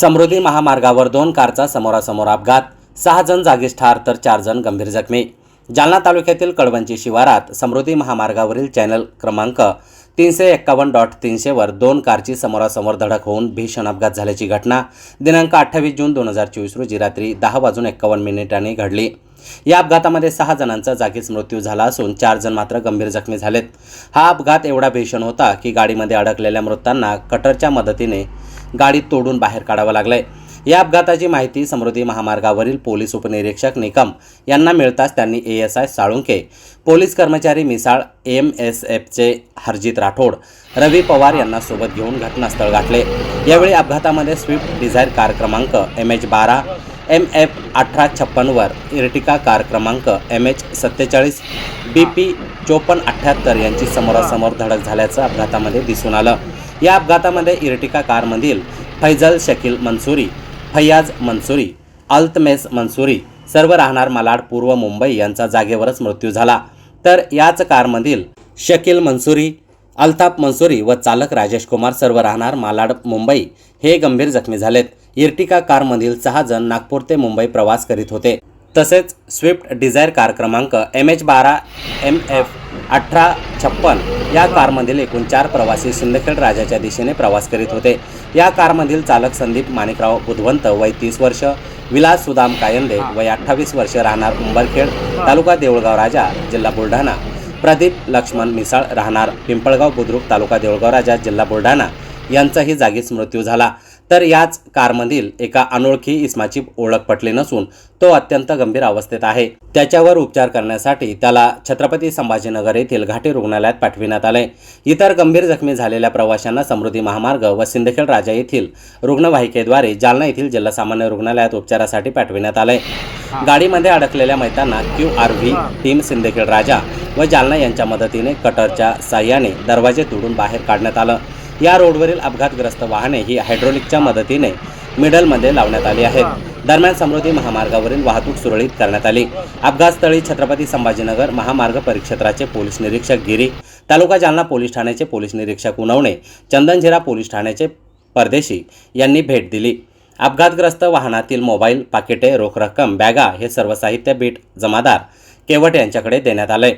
समृद्धी महामार्गावर दोन कारचा समोरासमोर अपघात सहा जण जागीच ठार तर चार जण गंभीर जखमी. जालना तालुक्यातील कळवंची शिवारात समृद्धी महामार्गावरील चॅनल क्रमांक तीनशे एक्कावन्न डॉट तीनशेवर दोन कारची समोरासमोर धडक होऊन भीषण अपघात झाल्याची घटना दिनांक अठ्ठावीस जून दोन हजार चोवीस रोजी रात्री दहा वाजून एक्कावन्न मिनिटांनी घडली. या अपघातामध्ये सहा जणांचा जागीच मृत्यू झाला असून चार जण मात्र गंभीर जखमी झालेत. हा अपघात एवढा भीषण होता की गाडीमध्ये अडकलेल्या मृतांना कटरच्या मदतीने गाडी तोडून बाहेर काढावं लागलंय. या अपघाताची माहिती समृद्धी महामार्गावरील पोलीस उपनिरीक्षक निकम यांना मिळताच त्यांनी A S I Salunke police कर्मचारी मिसाळ एम एस एफचे हरजित राठोड रवी पवार यांना सोबत घेऊन घटनास्थळ गाठले. यावेळी अपघातामध्ये स्विफ्ट डिझायर कार क्रमांक एम एच बारा एम एफ अठरा छप्पनवर इर्टिका कार क्रमांक एम एच सत्तेचाळीस बी पी चोपन्न अठ्ठ्याहत्तर यांची समोरासमोर धडक झाल्याचं अपघातामध्ये दिसून आलं. या अपघातामध्ये इर्टिका कारमधील फैजल शकील मंसुरी फैयाज मंसुरी अल्तमेस मंसुरी सर्व राहणार मालाड पूर्व मुंबई यांचा जागेवरच मृत्यू झाला. तर याच कारमधील शकील मंसुरी अल्ताफ मंसुरी व चालक राजेश कुमार सर्व राहणार मालाड मुंबई. हे गंभीर जखमी झालेत. इर्टिका कारमधील सहा जण नागपूर ते मुंबई प्रवास करीत होते. तसेच स्विफ्ट डिझायर कार क्रमांक एम एच बारा एम एफ अठरा छप्पन या कारमधील एकूण चार प्रवासी सिंदखेड राजाच्या दिशेने प्रवास करीत होते. या कारमधील चालक संदीप माणिकराव बुधवंत वय तीस वर्ष विलास सुदाम कायंदे वय अठ्ठावीस वर्ष राहणार उंबरखेड तालुका देऊळगाव राजा जिल्हा बुलढाणा. प्रदीप लक्ष्मण मिसाळ राहणार पिंपळगाव बुद्रुक तालुका देऊळगाव राजा जिल्हा बुलढाणा. यांचाही जागीच मृत्यू झाला. तर याच कारमधील एका अनोळखी इस्माची ओळख पटली नसून तो अत्यंत गंभीर अवस्थेत आहे. त्याच्यावर उपचार करण्यासाठी त्याला छत्रपती संभाजीनगर येथील घाटी रुग्णालयात पाठविण्यात आले. इतर गंभीर जखमी झालेल्या प्रवाशांना समृद्धी महामार्ग व सिंदखेड राजा येथील रुग्णवाहिकेद्वारे जालना येथील जिल्हा सामान्य रुग्णालयात उपचारासाठी पाठविण्यात आले. गाडीमध्ये अडकलेल्या मैतांना Q R V team Sindkhed Raja व जालना यांच्या मदतीने कटरच्या साह्याने दरवाजे तोडून बाहेर काढण्यात आलं. या रोडवरील अपघातग्रस्त वाहने ही हायड्रोलिकच्या मदतीने मिडलमध्ये लावण्यात आली आहेत. दरम्यान समृद्धी महामार्गावरील वाहतूक सुरळीत करण्यात आली. अपघातस्थळी छत्रपती संभाजीनगर महामार्ग परिक्षेत्राचे पोलीस निरीक्षक गिरी तालुका जालना पोलीस ठाण्याचे पोलीस निरीक्षक उनवणे चंदनझिरा पोलीस ठाण्याचे परदेशी यांनी भेट दिली. अपघातग्रस्त वाहनातील मोबाईल पाकिटे रोख रक्कम बॅगा हे सर्व साहित्य बीट जमादार केवट यांच्याकडे देण्यात आले.